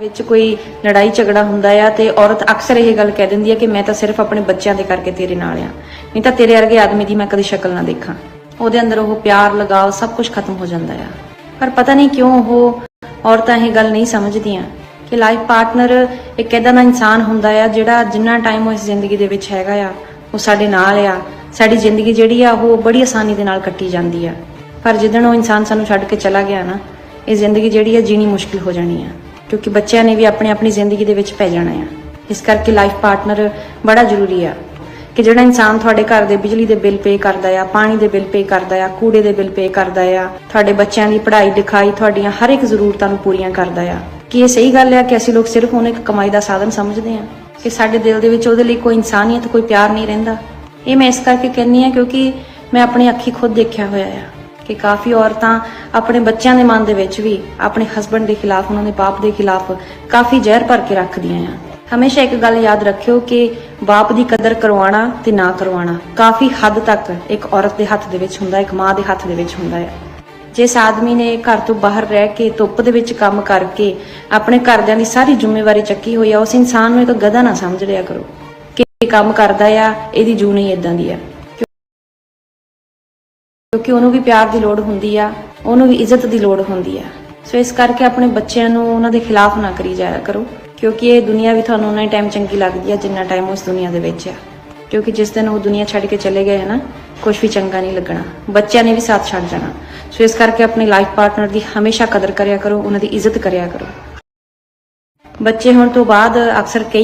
ਵਿੱਚ ਕੋਈ ਲੜਾਈ ਝਗੜਾ ਹੁੰਦਾ ਆ ਤੇ ਔਰਤ ਅਕਸਰ ਇਹ ਗੱਲ ਕਹਿ ਦਿੰਦੀ ਆ ਕਿ ਮੈਂ ਤਾਂ ਸਿਰਫ ਆਪਣੇ ਬੱਚਿਆਂ ਦੇ ਕਰਕੇ ਤੇਰੇ ਨਾਲ ਆ। ਨਹੀਂ ਤਾਂ ਤੇਰੇ ਵਰਗੇ ਆਦਮੀ ਦੀ ਮੈਂ ਕਦੇ ਸ਼ਕਲ ਨਾ ਦੇਖਾਂ। ਉਹਦੇ ਅੰਦਰ ਉਹ ਪਿਆਰ, ਲਗਾਵ ਸਭ ਕੁਝ ਖਤਮ ਹੋ ਜਾਂਦਾ ਆ। ਪਰ ਪਤਾ ਨਹੀਂ ਕਿਉਂ ਉਹ ਔਰਤਾਂ ਇਹ ਗੱਲ ਨਹੀਂ ਸਮਝਦੀਆਂ ਕਿ ਲਾਈਫ ਪਾਰਟਨਰ ਇੱਕ ਏਦਾਂ ਦਾ ਇਨਸਾਨ ਹੁੰਦਾ ਆ ਜਿਹੜਾ ਜਿੰਨਾ ਟਾਈਮ ਉਹ ਇਸ ਜ਼ਿੰਦਗੀ ਦੇ ਵਿੱਚ ਹੈਗਾ ਆ, ਉਹ ਸਾਡੇ ਨਾਲ ਆ। ਸਾਡੀ ਜ਼ਿੰਦਗੀ ਜਿਹੜੀ ਆ, ਉਹ ਬੜੀ ਆਸਾਨੀ ਦੇ ਨਾਲ ਕੱਟੀ ਜਾਂਦੀ ਆ। ਪਰ ਜਿੱਦਣ ਉਹ ਇਨਸਾਨ ਸਾਨੂੰ ਛੱਡ ਕੇ ਚਲਾ ਗਿਆ ਨਾ, ਇਹ ਜ਼ਿੰਦਗੀ ਜਿਹੜੀ ਆ ਜੀਣੀ ਮੁਸ਼ਕਿਲ ਹੋ ਜਾਣੀ ਆ। ਕਿਉਂਕਿ ਬੱਚਿਆਂ ਨੇ ਵੀ ਆਪਣੀ ਆਪਣੀ ਜ਼ਿੰਦਗੀ ਦੇ ਵਿੱਚ ਪੈ ਜਾਣਾ ਆ। ਇਸ ਕਰਕੇ ਲਾਈਫ ਪਾਰਟਨਰ ਬੜਾ ਜ਼ਰੂਰੀ ਆ ਕਿ ਜਿਹੜਾ ਇਨਸਾਨ ਤੁਹਾਡੇ ਘਰ ਦੇ ਬਿਜਲੀ ਦੇ ਬਿੱਲ ਪੇ ਕਰਦਾ ਆ, ਪਾਣੀ ਦੇ ਬਿੱਲ ਪੇ ਕਰਦਾ ਆ, ਕੂੜੇ ਦੇ ਬਿੱਲ ਪੇ ਕਰਦਾ ਆ, ਤੁਹਾਡੇ ਬੱਚਿਆਂ ਦੀ ਪੜ੍ਹਾਈ ਲਿਖਾਈ ਤੁਹਾਡੀਆਂ ਹਰ ਇੱਕ ਜ਼ਰੂਰਤਾਂ ਨੂੰ ਪੂਰੀਆਂ ਕਰਦਾ ਆ। ਕੀ ਇਹ ਸਹੀ ਗੱਲ ਆ ਕਿ ਅਸੀਂ ਲੋਕ ਸਿਰਫ ਉਹਨੂੰ ਇੱਕ ਕਮਾਈ ਦਾ ਸਾਧਨ ਸਮਝਦੇ ਹਾਂ ਕਿ ਸਾਡੇ ਦਿਲ ਦੇ ਵਿੱਚ ਉਹਦੇ ਲਈ ਕੋਈ ਇਨਸਾਨੀਅਤ, ਕੋਈ ਪਿਆਰ ਨਹੀਂ ਰਹਿੰਦਾ? ਇਹ ਮੈਂ ਇਸ ਕਰਕੇ ਕਹਿੰਨੀ ਆ ਕਿਉਂਕਿ ਮੈਂ ਆਪਣੀ ਅੱਖੀ ਖੁਦ ਦੇਖਿਆ ਹੋਇਆ ਆ। ਕਿ ਕਾਫੀ ਔਰਤਾਂ ਆਪਣੇ ਬੱਚਿਆਂ ਦੇ ਮਨ ਦੇ ਵਿੱਚ ਵੀ ਆਪਣੇ ਹਸਬੰਡ ਦੇ ਖਿਲਾਫ, ਉਹਨਾਂ ਦੇ ਬਾਪ ਦੇ ਖਿਲਾਫ ਕਾਫੀ ਜ਼ਹਿਰ ਭਰ ਕੇ ਰੱਖਦੀਆਂ ਆ। ਹਮੇਸ਼ਾ ਇੱਕ ਗੱਲ ਯਾਦ ਰੱਖਿਓ ਕਿ ਬਾਪ ਦੀ ਕਦਰ ਕਰਵਾਉਣਾ ਤੇ ਨਾ ਕਰਵਾਉਣਾ ਕਾਫੀ ਹੱਦ ਤੱਕ ਇੱਕ ਔਰਤ ਦੇ ਹੱਥ ਦੇ ਵਿੱਚ ਹੁੰਦਾ, ਇੱਕ ਮਾਂ ਦੇ ਹੱਥ ਦੇ ਵਿੱਚ ਹੁੰਦਾ ਹੈ ਜਿਸ ਆਦਮੀ ਨੇ ਘਰ ਤੋਂ ਬਾਹਰ ਰਹਿ ਕੇ ਧੁੱਪ ਦੇ ਵਿੱਚ ਕੰਮ ਕਰਕੇ ਆਪਣੇ ਘਰਦਿਆਂ ਦੀ ਸਾਰੀ ਜ਼ਿੰਮੇਵਾਰੀ ਚੱਕੀ ਹੋਈ ਆ, ਉਸ ਇਨਸਾਨ ਨੂੰ ਇੱਕ ਗਧਾ ਨਾ ਸਮਝ ਲਿਆ ਕਰੋ ਕਿ ਇਹ ਕੰਮ ਕਰਦਾ ਆ, ਇਹਦੀ ਜੂ ਨਹੀਂ ਇਦਾਂ ਦੀ ਆ। ਕਿਉਂਕਿ ਉਹਨੂੰ ਵੀ ਪਿਆਰ ਦੀ ਲੋੜ ਹੁੰਦੀ ਆ, ਉਹਨੂੰ ਵੀ ਇੱਜ਼ਤ ਦੀ ਲੋੜ ਹੁੰਦੀ ਆ। ਸੋ ਇਸ ਕਰਕੇ ਆਪਣੇ ਬੱਚਿਆਂ ਨੂੰ ਉਹਨਾਂ ਦੇ ਖਿਲਾਫ ਨਾ ਕਰੀ ਜਾਇਆ ਕਰੋ, ਕਿਉਂਕਿ ਇਹ ਦੁਨੀਆ ਵੀ ਤੁਹਾਨੂੰ ਉਹਨਾਂ ਹੀ ਟਾਈਮ ਚੰਗੀ ਲੱਗਦੀ ਆ ਜਿੰਨਾ ਟਾਈਮ ਉਸ ਦੁਨੀਆ ਦੇ ਵਿੱਚ ਆ। ਕਿਉਂਕਿ ਜਿਸ ਦਿਨ ਉਹ ਦੁਨੀਆ ਛੱਡ ਕੇ ਚਲੇ ਗਏ ਹੈ ਨਾ ਕੁਝ ਵੀ ਚੰਗਾ ਨਹੀਂ ਲੱਗਣਾ, ਬੱਚਿਆਂ ਨੇ ਵੀ ਸਾਥ ਛੱਡ ਜਾਣਾ। ਸੋ ਇਸ ਕਰਕੇ ਆਪਣੇ ਲਾਈਫ ਪਾਰਟਨਰ ਦੀ ਹਮੇਸ਼ਾ ਕਦਰ ਕਰਿਆ ਕਰੋ, ਉਹਨਾਂ ਦੀ ਇੱਜ਼ਤ ਕਰਿਆ ਕਰੋ। ਬੱਚੇ ਹੋਣ ਤੋਂ ਬਾਅਦ ਅਕਸਰ ਕਈ